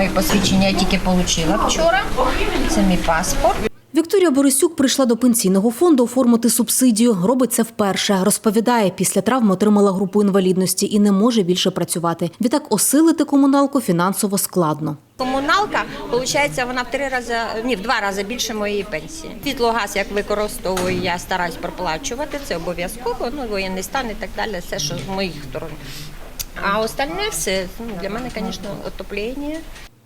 мої посвідчення я тільки отримала вчора. Це мій паспорт. Вікторія Борисюк прийшла до пенсійного фонду оформити субсидію. Робить це вперше. Розповідає, після травми отримала групу інвалідності і не може більше працювати. Відтак осилити комуналку фінансово складно. Комуналка, виходить, вона в три рази, ні, в два рази більше моєї пенсії. Світло, газ, як використовую, я стараюсь проплачувати, це обов'язково, ну, воєнний стан і так далі, все, що з моїх сторон. А остальне все, ну, для мене, звісно, отоплення.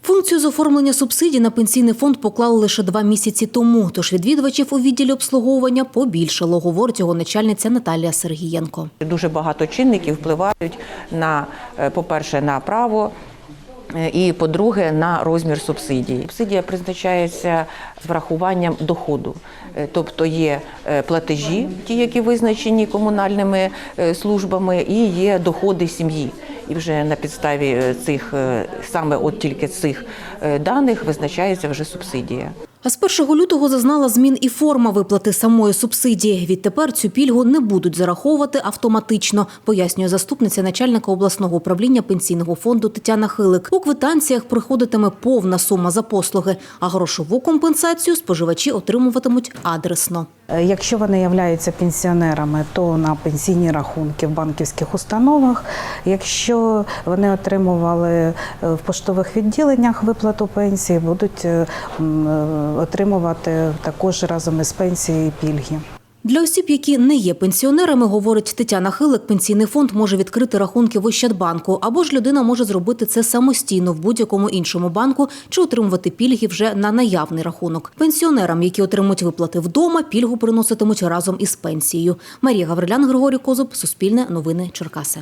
Функцію з оформлення субсидій на пенсійний фонд поклали лише два місяці тому. Тож відвідувачів у відділі обслуговування побільшало, говорить його начальниця Наталія Сергієнко. Дуже багато чинників впливають на, е, по-перше, на право. е, І по-друге, на розмір субсидії. Субсидія призначається з врахуванням доходу, Е, тобто є платежі, ті, які визначені комунальними службами, і є доходи сім'ї. І вже на підставі е, цих е, саме от тільки цих е, даних визначається вже субсидія. А з 1 лютого зазнала змін і форма виплати самої субсидії. Відтепер цю пільгу не будуть зараховувати автоматично, пояснює заступниця начальника обласного управління пенсійного фонду Тетяна Хилик. У квитанціях приходитиме повна сума за послуги, а грошову компенсацію споживачі отримуватимуть адресно. Е, Якщо вони являються пенсіонерами, то на пенсійні рахунки в банківських установах. Якщо вони отримували е, в поштових відділеннях виплату пенсії, будуть е, отримувати також разом із пенсією пільги. Для осіб, які не є пенсіонерами, говорить Тетяна Хилик, пенсійний фонд може відкрити рахунки в Ощадбанку, або ж людина може зробити це самостійно в будь-якому іншому банку чи отримувати пільги вже на наявний рахунок. Пенсіонерам, які отримують виплати вдома, пільгу приноситимуть разом із пенсією. Марія Гаврилян, Григорій Козуб, Суспільне новини Черкаси.